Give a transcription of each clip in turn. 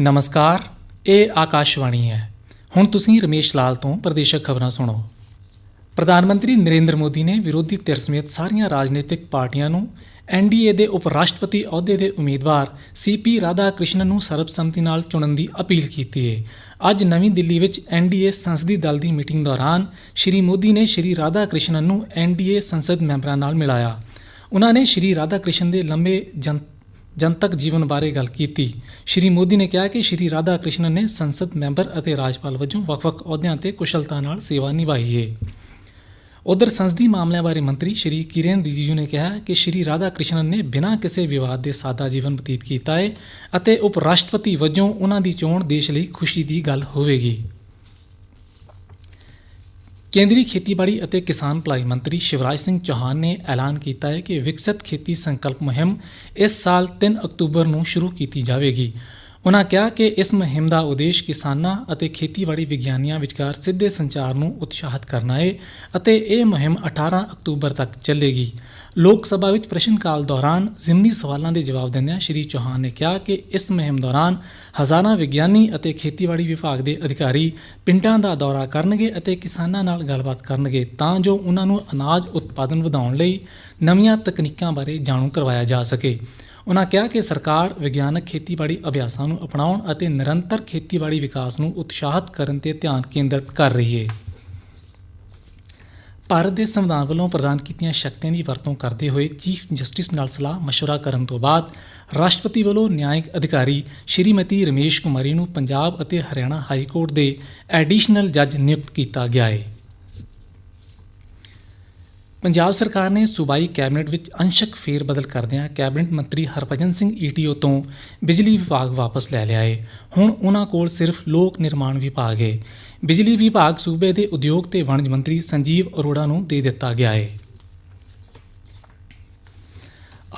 ਨਮਸਕਾਰ, ਇਹ ਆਕਾਸ਼ਵਾਣੀ ਹੈ। ਹੁਣ ਤੁਸੀਂ ਰਮੇਸ਼ ਲਾਲ ਤੋਂ ਪ੍ਰਦੇਸ਼ਕ ਖਬਰਾਂ ਸੁਣੋ। ਪ੍ਰਧਾਨ ਮੰਤਰੀ ਨਰਿੰਦਰ ਮੋਦੀ ਨੇ ਵਿਰੋਧੀ ਧਿਰ ਸਮੇਤ ਸਾਰੀਆਂ ਰਾਜਨੀਤਿਕ ਪਾਰਟੀਆਂ ਨੂੰ ਐਨਡੀਏ ਦੇ ਉਪ ਰਾਸ਼ਟਰਪਤੀ ਅਹੁਦੇ ਦੇ ਉਮੀਦਵਾਰ ਸੀਪੀ ਰਾਧਾ ਕ੍ਰਿਸ਼ਨਨ ਨੂੰ ਸਰਬਸੰਮਤੀ ਨਾਲ ਚੁਣਨ ਦੀ ਅਪੀਲ ਕੀਤੀ ਹੈ ਅੱਜ ਨਵੀਂ ਦਿੱਲੀ ਵਿੱਚ ਐਨਡੀਏ ਸੰਸਦੀ ਦਲ ਦੀ ਮੀਟਿੰਗ ਦੌਰਾਨ ਸ਼੍ਰੀ ਮੋਦੀ ਨੇ ਸ਼੍ਰੀ ਰਾਧਾ ਕ੍ਰਿਸ਼ਨਨ ਨੂੰ ਐਨਡੀਏ ਸੰਸਦ ਮੈਂਬਰਾਂ ਨਾਲ ਮਿਲਾਇਆ। ਉਹਨਾਂ ਨੇ ਸ਼੍ਰੀ ਰਾਧਾ ਕ੍ਰਿਸ਼ਨ ਦੇ ਲੰਬੇ ਜਨ ਜਨਤਕ ਜੀਵਨ ਬਾਰੇ ਗੱਲ ਕੀਤੀ। ਸ਼੍ਰੀ ਮੋਦੀ ਨੇ ਕਿਹਾ ਕਿ ਸ਼੍ਰੀ ਰਾਧਾ ਕ੍ਰਿਸ਼ਨਨ ਨੇ ਸੰਸਦ ਮੈਂਬਰ ਅਤੇ ਰਾਜਪਾਲ ਵਜੋਂ ਵੱਖ-ਵੱਖ ਅਹੁਦਿਆਂ ਤੇ ਕੁਸ਼ਲਤਾ ਨਾਲ ਸੇਵਾ ਨਿਭਾਈ ਹੈ ਉਧਰ ਸੰਸਦੀ ਮਾਮਲਿਆਂ ਬਾਰੇ ਮੰਤਰੀ ਸ਼੍ਰੀ ਕਿਰਨ ਰਿਜੀਜੂ ਨੇ ਕਿਹਾ ਕਿ ਸ਼੍ਰੀ ਰਾਧਾ ਕ੍ਰਿਸ਼ਨਨ ਨੇ ਬਿਨਾਂ ਕਿਸੇ ਵਿਵਾਦ ਦੇ ਸਾਦਾ ਜੀਵਨ ਬਤੀਤ ਕੀਤਾ ਹੈ ਅਤੇ ਉਪ ਰਾਸ਼ਟਰਪਤੀ ਵਜੋਂ ਉਹਨਾਂ ਦੀ ਚੋਣ ਦੇਸ਼ ਲਈ ਖੁਸ਼ੀ ਦੀ ਗੱਲ ਹੋਵੇਗੀ। ਕੇਂਦਰੀ ਖੇਤੀਬਾੜੀ ਅਤੇ ਕਿਸਾਨ ਭਲਾਈ ਮੰਤਰੀ ਸ਼ਿਵਰਾਜ ਸਿੰਘ ਚੌਹਾਨ ਨੇ ਐਲਾਨ ਕੀਤਾ ਹੈ ਕਿ ਵਿਕਸਿਤ ਖੇਤੀ ਸੰਕਲਪ ਮੁਹਿੰਮ ਇਸ ਸਾਲ 3 ਅਕਤੂਬਰ ਨੂੰ ਸ਼ੁਰੂ ਕੀਤੀ ਜਾਵੇਗੀ। ਉਨ੍ਹਾਂ ਕਿਹਾ ਕਿ ਇਸ ਮੁਹਿੰਮ ਦਾ ਉਦੇਸ਼ ਕਿਸਾਨਾਂ ਅਤੇ ਖੇਤੀਬਾੜੀ ਵਿਗਿਆਨੀਆਂ ਵਿਚਕਾਰ ਸਿੱਧੇ ਸੰਚਾਰ ਨੂੰ ਉਤਸ਼ਾਹਿਤ ਕਰਨਾ ਹੈ ਅਤੇ ਇਹ ਮੁਹਿੰਮ 18 ਅਕਤੂਬਰ ਤੱਕ ਚੱਲੇਗੀ। ਲੋਕ ਸਭਾ ਵਿੱਚ ਪ੍ਰਸ਼ਨ ਕਾਲ ਦੌਰਾਨ ਜ਼ਿਮਨੀ ਸਵਾਲਾਂ ਦੇ ਜਵਾਬ ਦਿੰਦਿਆਂ ਸ਼੍ਰੀ ਚੌਹਾਨ ਨੇ ਕਿਹਾ ਕਿ ਇਸ ਮੁਹਿੰਮ ਦੌਰਾਨ ਹਜ਼ਾਰਾਂ ਵਿਗਿਆਨੀ ਅਤੇ ਖੇਤੀਬਾੜੀ ਵਿਭਾਗ ਦੇ ਅਧਿਕਾਰੀ ਪਿੰਡਾਂ ਦਾ ਦੌਰਾ ਕਰਨਗੇ ਅਤੇ ਕਿਸਾਨਾਂ ਨਾਲ ਗੱਲਬਾਤ ਕਰਨਗੇ ਤਾਂ ਜੋ ਉਹਨਾਂ ਨੂੰ ਅਨਾਜ ਉਤਪਾਦਨ ਵਧਾਉਣ ਲਈ ਨਵੀਆਂ ਤਕਨੀਕਾਂ ਬਾਰੇ ਜਾਣੂ ਕਰਵਾਇਆ ਜਾ ਸਕੇ। ਉਨ੍ਹਾਂ ਕਿਹਾ ਕਿ ਸਰਕਾਰ ਵਿਗਿਆਨਕ ਖੇਤੀਬਾੜੀ ਅਭਿਆਸਾਂ ਨੂੰ ਅਪਣਾਉਣ ਅਤੇ ਨਿਰੰਤਰ ਖੇਤੀਬਾੜੀ ਵਿਕਾਸ ਨੂੰ ਉਤਸ਼ਾਹਿਤ ਕਰਨ ਤੇ ਧਿਆਨ ਕੇਂਦਰਿਤ ਕਰ ਰਹੀ ਹੈ ਭਾਰਤ ਦੇ ਸੰਵਿਧਾਨ ਵੱਲੋਂ ਪ੍ਰਦਾਨ ਕੀਤੀਆਂ ਸ਼ਕਤੀਆਂ ਦੀ ਵਰਤੋਂ ਕਰਦੇ ਹੋਏ ਚੀਫ ਜਸਟਿਸ ਨਾਲ ਸਲਾਹ مشورہ ਕਰਨ ਤੋਂ ਬਾਅਦ ਰਾਸ਼ਟਰਪਤੀ ਵੱਲੋਂ ਨਿਆਇਕ ਅਧਿਕਾਰੀ ਸ਼੍ਰੀਮਤੀ ਰਮੇਸ਼ ਕੁਮਾਰੀ ਨੂੰ ਪੰਜਾਬ ਅਤੇ ਹਰਿਆਣਾ ਹਾਈ ਕੋਰਟ ਦੇ ਐਡੀਸ਼ਨਲ ਜੱਜ ਨਿਯੁਕਤ ਕੀਤਾ ਗਿਆ ਹੈ ਪੰਜਾਬ ਸਰਕਾਰ ਨੇ ਸੂਬਾਈ ਕੈਬਨਿਟ ਵਿੱਚ ਅੰਸ਼ਕ ਫੇਰ ਬਦਲ ਕਰਦਿਆਂ ਕੈਬਨਿਟ ਮੰਤਰੀ ਹਰਭਜਨ ਸਿੰਘ ਈਟੀਓ ਤੋਂ ਬਿਜਲੀ ਵਿਭਾਗ ਵਾਪਸ ਲੈ ਲਿਆ ਹੈ ਹੁਣ ਉਹਨਾਂ ਕੋਲ ਸਿਰਫ ਲੋਕ ਨਿਰਮਾਣ ਵਿਭਾਗ ਹੈ ਬਿਜਲੀ ਵਿਭਾਗ ਸੂਬੇ ਦੇ ਉਦਯੋਗ ਤੇ ਵਣਜ ਮੰਤਰੀ ਸੰਜੀਵ ਅਰੋੜਾ ਨੂੰ ਦੇ ਦਿੱਤਾ ਗਿਆ ਹੈ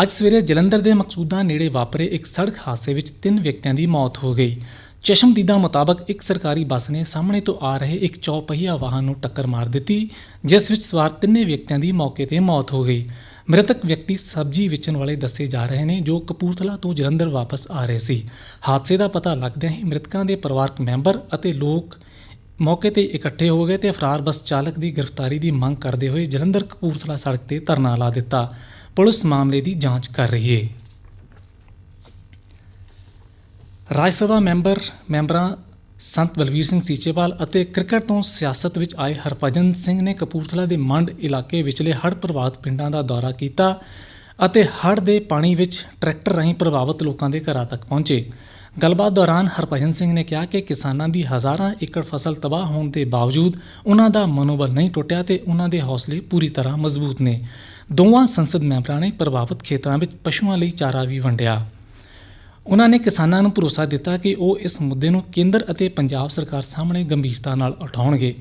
ਅੱਜ ਸਵੇਰੇ ਜਲੰਧਰ ਦੇ ਮਕਸੂਦਾਂ ਨੇੜੇ ਵਾਪਰੇ ਇੱਕ ਸੜਕ ਹਾਦਸੇ ਵਿੱਚ ਤਿੰਨ ਵਿਅਕਤੀਆਂ ਦੀ ਮੌਤ ਹੋ ਗਈ। ਚਸ਼ਮਦੀਦਾਂ ਮੁਤਾਬਕ ਇੱਕ ਸਰਕਾਰੀ ਬੱਸ ਨੇ ਸਾਹਮਣੇ ਤੋਂ ਆ ਰਹੇ ਇੱਕ ਚੌਪਹੀਆ ਵਾਹਨ ਨੂੰ ਟੱਕਰ ਮਾਰ ਦਿੱਤੀ, ਜਿਸ ਵਿੱਚ ਸਵਾਰ ਤਿੰਨੇ ਵਿਅਕਤੀਆਂ ਦੀ ਮੌਕੇ ਤੇ ਮੌਤ ਹੋ ਗਈ। ਮ੍ਰਿਤਕ ਵਿਅਕਤੀ ਸਬਜ਼ੀ ਵੇਚਣ ਵਾਲੇ ਦੱਸੇ ਜਾ ਰਹੇ ਨੇ ਜੋ ਕਪੂਰਥਲਾ ਤੋਂ ਜਲੰਧਰ ਵਾਪਸ ਆ ਰਹੇ ਸੀ। ਹਾਦਸੇ ਦਾ ਪਤਾ ਲੱਗਦਿਆਂ ਹੀ ਮ੍ਰਿਤਕਾਂ ਦੇ ਪਰਿਵਾਰਕ ਮੈਂਬਰ ਅਤੇ ਲੋਕ ਮੌਕੇ ਤੇ ਇਕੱਠੇ ਹੋ ਗਏ ਤੇ ਫਰਾਰ ਬੱਸ ਚਾਲਕ ਦੀ ਗ੍ਰਿਫਤਾਰੀ ਦੀ ਮੰਗ ਕਰਦੇ ਹੋਏ ਜਲੰਧਰ ਕਪੂਰਥਲਾ ਸੜਕ ਤੇ ਧਰਨਾ ਲਾ ਦਿੱਤਾ। ਪੁਲਿਸ ਮਾਮਲੇ ਦੀ ਜਾਂਚ ਕਰ ਰਹੀ ਹੈ ਰਾਜ ਸਭਾ ਮੈਂਬਰ, ਮੈਂਬਰਾਂ ਸੰਤ ਬਲਵੀਰ ਸਿੰਘ ਸੀਚੇਵਾਲ ਅਤੇ ਕ੍ਰਿਕਟ ਤੋਂ ਸਿਆਸਤ ਵਿੱਚ ਆਏ ਹਰਭਜਨ ਸਿੰਘ ਨੇ ਕਪੂਰਥਲਾ ਦੇ ਮੰਡ ਇਲਾਕੇ ਵਿਚਲੇ ਹੜ੍ਹ ਪ੍ਰਭਾਵਿਤ ਪਿੰਡਾਂ ਦਾ ਦੌਰਾ ਕੀਤਾ ਅਤੇ ਹੜ੍ਹ ਦੇ ਪਾਣੀ ਵਿੱਚ ਟਰੈਕਟਰ ਰਾਹੀਂ ਪ੍ਰਭਾਵਿਤ ਲੋਕਾਂ ਦੇ ਘਰਾਂ ਤੱਕ ਪਹੁੰਚੇ। ਗੱਲਬਾਤ ਦੌਰਾਨ ਹਰਭਜਨ ਸਿੰਘ ਨੇ ਕਿਹਾ ਕਿ ਕਿਸਾਨਾਂ ਦੀ ਹਜ਼ਾਰਾਂ ਏਕੜ ਫਸਲ ਤਬਾਹ ਹੋਣ ਦੇ ਬਾਵਜੂਦ ਉਹਨਾਂ ਦਾ ਮਨੋਬਲ ਨਹੀਂ ਟੁੱਟਿਆ ਤੇ ਉਹਨਾਂ ਦੇ ਹੌਸਲੇ ਪੂਰੀ ਤਰ੍ਹਾਂ ਮਜ਼ਬੂਤ ਨੇ। ਦੋਵਾਂ ਸੰਸਦ ਮੈਂਬਰਾਂ ਨੇ ਪ੍ਰਭਾਵਿਤ ਖੇਤਰਾਂ ਵਿੱਚ ਪਸ਼ੂਆਂ ਲਈ ਚਾਰਾ ਵੀ ਵੰਡਿਆ। ਉਹਨਾਂ ਨੇ ਕਿਸਾਨਾਂ ਨੂੰ ਭਰੋਸਾ ਦਿੱਤਾ ਕਿ ਉਹ ਇਸ ਮੁੱਦੇ ਨੂੰ ਕੇਂਦਰ ਅਤੇ ਪੰਜਾਬ ਸਰਕਾਰ ਸਾਹਮਣੇ ਗੰਭੀਰਤਾ ਨਾਲ ਉਠਾਉਣਗੇ।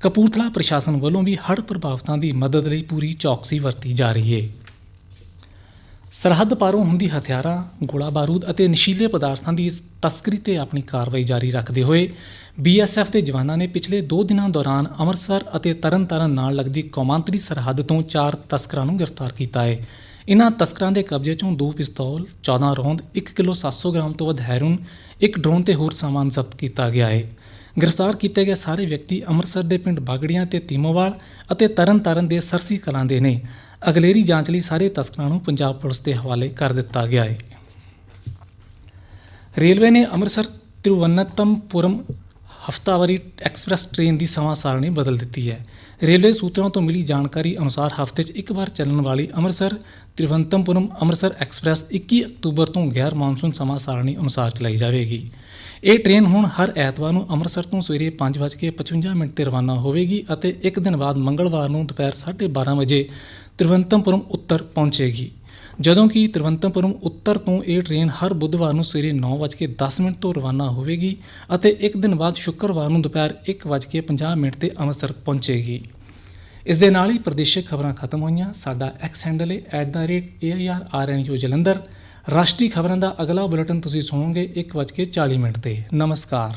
ਕਪੂਰਥਲਾ ਪ੍ਰਸ਼ਾਸਨ ਵੱਲੋਂ ਵੀ ਹੜ੍ਹ ਪ੍ਰਭਾਵਿਤਾਂ ਦੀ ਮਦਦ ਲਈ ਪੂਰੀ ਚੌਕਸੀ ਵਰਤੀ ਜਾ ਰਹੀ ਹੈ ਸਰਹੱਦ ਪਾਰੋਂ ਹੁੰਦੀ ਹਥਿਆਰਾਂ, ਗੋਲਾ ਬਾਰੂਦ ਅਤੇ ਨਸ਼ੀਲੇ ਪਦਾਰਥਾਂ ਦੀ ਇਸ ਤਸਕਰੀ ਤੇ ਆਪਣੀ ਕਾਰਵਾਈ ਜਾਰੀ ਰੱਖਦੇ ਹੋਏ ਬੀਐਸਐਫ ਦੇ ਜਵਾਨਾਂ ਨੇ ਪਿਛਲੇ 2 ਦਿਨਾਂ ਦੌਰਾਨ ਅੰਮ੍ਰਿਤਸਰ ਅਤੇ ਤਰਨਤਾਰਨ ਨਾਲ ਲੱਗਦੀ ਕੌਮਾਂਤਰੀ ਸਰਹੱਦ ਤੋਂ ਚਾਰ ਤਸਕਰਾਂ ਨੂੰ ਗ੍ਰਿਫਤਾਰ ਕੀਤਾ ਹੈ ਇਨ੍ਹਾਂ ਤਸਕਰਾਂ ਦੇ ਕਬਜ਼ੇ ਚੋਂ ਦੋ ਪਿਸਤੌਲ 14 ਰੌਂਦ 1 ਕਿਲੋ 700 ਗ੍ਰਾਮ ਤੋਂ ਵੱਧ ਹੈਰੋਨ ਇੱਕ ਡਰੋਨ ਤੇ ਹੋਰ ਸਾਮਾਨ ਜ਼ਬਤ ਕੀਤਾ ਗਿਆ ਹੈ। ਗ੍ਰਿਫਤਾਰ ਕੀਤੇ ਗਏ ਸਾਰੇ ਵਿਅਕਤੀ ਅੰਮ੍ਰਿਤਸਰ ਦੇ ਪਿੰਡ ਬਾਗੜੀਆਂ ਤੇ ਤੀਮੋਵਾਲ ਅਤੇ ਤਰਨਤਾਰਨ ਦੇ ਸਰਸੀ ਕਲਾਂ ਦੇ ਨੇ। ਅਗਲੇਰੀ ਜਾਂਚ ਲਈ ਸਾਰੇ ਤਸਕਰਾਂ ਨੂੰ ਪੰਜਾਬ ਪੁਲਿਸ ਦੇ ਹਵਾਲੇ ਕਰ ਦਿੱਤਾ ਗਿਆ ਹੈ। ਰੇਲਵੇ ਨੇ ਅੰਮ੍ਰਿਤਸਰ ਤਿਰੂਵਨੰਤਮਪੁਰਮ ਹਫਤਾਵਾਰੀ ਐਕਸਪ੍ਰੈਸ ਟ੍ਰੇਨ ਦੀ ਸਮਾਂ ਸਾਰਣੀ ਬਦਲ ਦਿੱਤੀ ਹੈ। ਰੇਲਵੇ ਸੂਤਰਾਂ ਤੋਂ ਮਿਲੀ ਜਾਣਕਾਰੀ ਅਨੁਸਾਰ ਹਫ਼ਤੇ 'ਚ ਇੱਕ ਵਾਰ ਚੱਲਣ ਵਾਲੀ ਅੰਮ੍ਰਿਤਸਰ ਤਿਰੂਵਨੰਤਮਪੁਰਮ ਅੰਮ੍ਰਿਤਸਰ ਐਕਸਪ੍ਰੈਸ 21 ਅਕਤੂਬਰ ਤੋਂ ਗੈਰ ਮਾਨਸੂਨ ਸਮਾਂ ਸਾਰਣੀ ਅਨੁਸਾਰ ਚਲਾਈ ਜਾਵੇਗੀ। ਇਹ ਟ੍ਰੇਨ ਹੁਣ ਹਰ ਐਤਵਾਰ ਨੂੰ ਅੰਮ੍ਰਿਤਸਰ ਤੋਂ ਸਵੇਰੇ 5:55 ਮਿੰਟ ਤੇ ਰਵਾਨਾ ਹੋਵੇਗੀ ਅਤੇ ਇੱਕ ਦਿਨ ਬਾਅਦ ਮੰਗਲਵਾਰ ਨੂੰ ਦੁਪਹਿਰ 12:30 ਵਜੇ ਤਿਰੂਵਨੰਤਮਪੁਰਮ ਉੱਤਰ ਪਹੁੰਚੇਗੀ। ਜਦੋਂ ਕਿ ਤਿਰੂਵਨੰਤਪੁਰਮ ਉੱਤਰ ਤੋਂ ਇਹ ਟ੍ਰੇਨ ਹਰ ਬੁੱਧਵਾਰ ਨੂੰ ਸਵੇਰੇ 9:10 ਮਿੰਟ ਤੋਂ ਰਵਾਨਾ ਹੋਵੇਗੀ ਅਤੇ ਇੱਕ ਦਿਨ ਬਾਅਦ ਸ਼ੁੱਕਰਵਾਰ ਨੂੰ ਦੁਪਹਿਰ 1:50 ਮਿੰਟ ਤੇ ਅੰਮ੍ਰਿਤਸਰ ਪਹੁੰਚੇਗੀ। ਇਸ ਦੇ ਨਾਲ ਹੀ ਪ੍ਰਦੇਸ਼ਿਕ ਖਬਰਾਂ ਖਤਮ ਹੋਈਆਂ। ਸਾਡਾ ਐਕਸ ਹੈਂਡਲ ਹੈ @airrnu ਜਲੰਧਰ। ਰਾਸ਼ਟਰੀ ਖਬਰਾਂ ਦਾ ਅਗਲਾ ਬੁਲੇਟਿਨ ਤੁਸੀਂ ਸੁਣੋਗੇ 1:40 ਮਿੰਟ ਤੇ। ਨਮਸਕਾਰ।